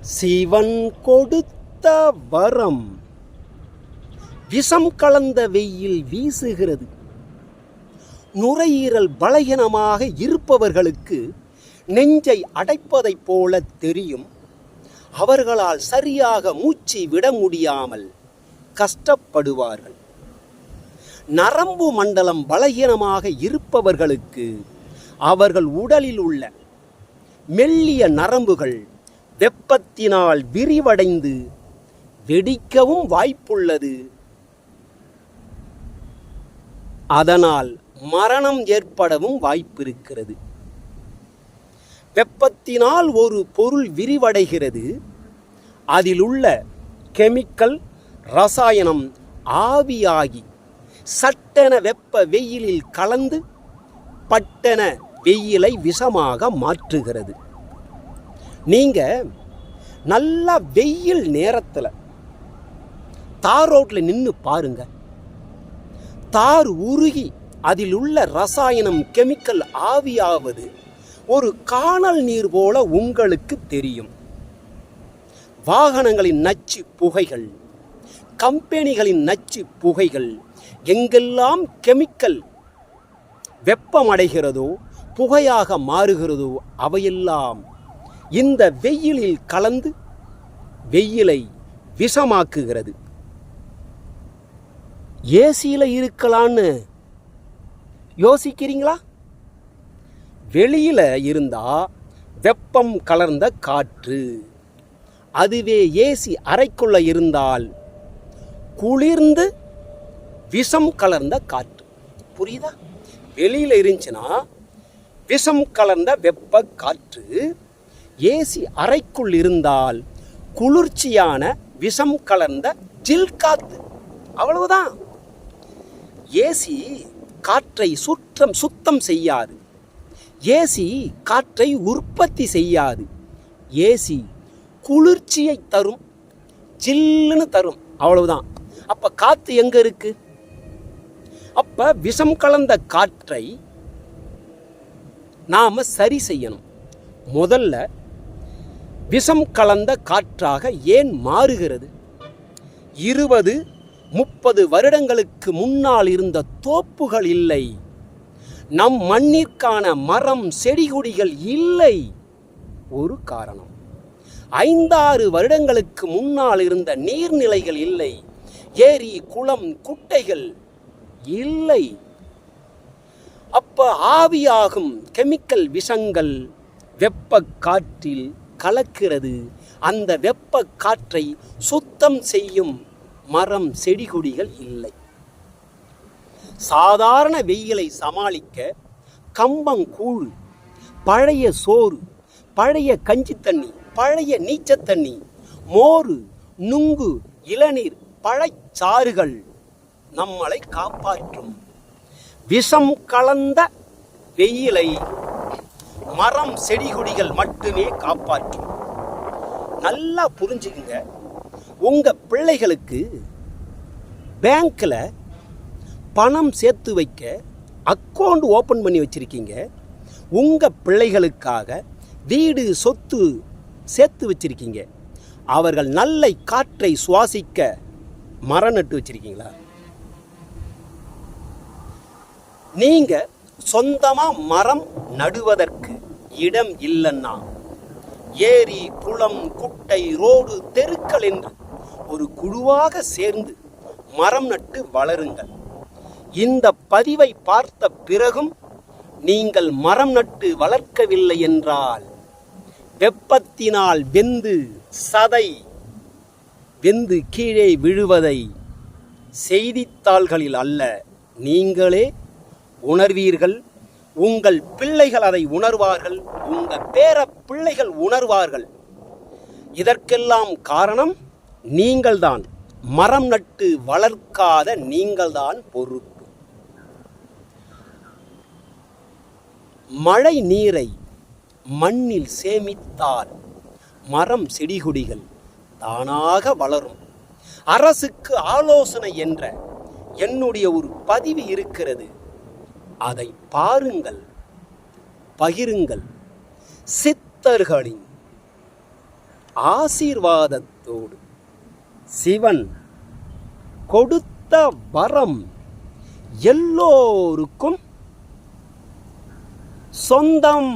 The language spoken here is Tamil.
சிவன் கொடுத்த வரம். விஷம் கலந்த வெயில் வீசுகிறது. நுரையீரல் பலகீனமாக இருப்பவர்களுக்கு நெஞ்சை அடைப்பதைப் போல தெரியும். அவர்களால் சரியாக மூச்சு விட முடியாமல் கஷ்டப்படுவார்கள். நரம்பு மண்டலம் பலகீனமாக இருப்பவர்களுக்கு அவர்கள் உடலில் உள்ள மெல்லிய நரம்புகள் வெப்பத்தினால் விரிவடைந்து வெடிக்கவும் வாய்ப்புள்ளது. அதனால் மரணம் ஏற்படவும் வாய்ப்பிருக்கிறது. வெப்பத்தினால் ஒரு பொருள் விரிவடைகிறது. அதில் உள்ள கெமிக்கல் ரசாயனம் ஆவியாகி சட்டென வெப்ப வெயிலில் கலந்து பட்டென வெயிலை விஷமாக மாற்றுகிறது. நீங்கள் நல்லா வெயில் நேரத்தில் தார் ரோட்டில் நின்று பாருங்க. தார் உருகி அதில் உள்ள ரசாயனம் கெமிக்கல் ஆவியாவது ஒரு காணல் நீர் போல உங்களுக்கு தெரியும். வாகனங்களின் நச்சு புகைகள் கம்பெனிகளின் நச்சு புகைகள் எங்கெல்லாம் கெமிக்கல் வெப்பமடைகிறதோ புகையாக மாறுகிறதோ அவையெல்லாம் இந்த வெயிலில் கலந்து வெயிலை விஷமாக்குகிறது. ஏசியில் இருக்கலான்னு யோசிக்கிறீங்களா? வெளியில் இருந்தால் வெப்பம் கலர்ந்த காற்று. அதுவே ஏசி அறைக்குள்ள இருந்தால் குளிர்ந்து விஷம் கலர்ந்த காற்று. புரியுதா? வெளியில் இருந்துச்சுன்னா விஷம் கலர்ந்த வெப்ப காற்று ஏசி அறைக்குள் இருந்தால் குளிர்ச்சியான விஷம் கலந்த ஜில் காத்து. அவ்வளவுதான். ஏசி காற்றை சுற்றம் சுத்தம் செய்யாது. ஏசி காற்றை உற்பத்தி செய்யாது. ஏசி குளிர்ச்சியை தரும் ஜில்லுன்னு தரும். அவ்வளவுதான். அப்ப காத்து எங்க இருக்கு? அப்ப விஷம் கலந்த காற்றை நாம சரி செய்யணும். முதல்ல விஷம் கலந்த காற்றாக ஏன் மாறுகிறது? இருபது முப்பது வருடங்களுக்கு முன்னால் இருந்த தோப்புகள் இல்லை. நம் மண்ணிற்கான மரம் செடிகொடிகள் இல்லை. ஒரு காரணம். ஐந்தாறு வருடங்களுக்கு முன்னால் இருந்த நீர்நிலைகள் இல்லை. ஏரி குளம் குட்டைகள் இல்லை. அப்ப ஆவியாகும் கெமிக்கல் விஷங்கள் வெப்ப காற்றில் கலக்கிறது. அந்த வெப்ப காற்றை சுத்தம் செய்யும் மரம் செடி கொடிகள் இல்லை. சாதாரண வெயிலை சமாளிக்க கம்பங்கூழ் பழைய சோறு பழைய கஞ்சி தண்ணி பழைய நீச்சத் தண்ணி மோர் நுங்கு இளநீர் பழச்சாறுகள் நம்மளை காப்பாற்றும். விஷம் கலந்த வெயிலை மரம் செடி கொடிகள் மட்டுமே காப்பாற்றும் நல்லா புரிஞ்சுக்குங்க. உங்க பிள்ளைகளுக்கு பேங்க்ல பணம் சேர்த்து வைக்க அக்கௌண்ட் ஓப்பன் பண்ணி வச்சிருக்கீங்க. உங்க பிள்ளைகளுக்காக வீடு சொத்து சேர்த்து வச்சிருக்கீங்க. அவர்கள் நல்ல காற்றை சுவாசிக்க மரம் நட்டு வச்சிருக்கீங்களா? நீங்க சொந்தமா மரம் நடுவதற்கு இடம் இல்லைன்னா ஏரி குளம் குட்டை ரோடு தெருக்கள் என்று ஒரு குழுவாக சேர்ந்து மரம் நட்டு வளருங்கள். இந்த பதிவை பார்த்த பிறகும் நீங்கள் மரம் நட்டு வளர்க்கவில்லை என்றால் வெப்பத்தினால் வெந்து சதை வெந்து கீழே விழுவதை செய்தித்தாள்களில் அல்ல நீங்களே உணர்வீர்கள். உங்கள் பிள்ளைகள் அதை உணர்வார்கள் உங்கள் பேர பிள்ளைகள் உணர்வார்கள். இதற்கெல்லாம் காரணம் நீங்கள்தான். மரம் நட்டு வளர்க்காத நீங்கள்தான் பொறுப்பு. மழை நீரை மண்ணில் சேமித்தால் மரம் செடிகொடிகள் தானாக வளரும். அரசுக்கு ஆலோசனை என்ற என்னுடைய ஒரு பதிவு இருக்கிறது. அதை பாருங்கள் பகிருங்கள். சித்தர்களின் ஆசீர்வாதத்தோடு சிவன் கொடுத்த வரம் எல்லோருக்கும் சொந்தம்.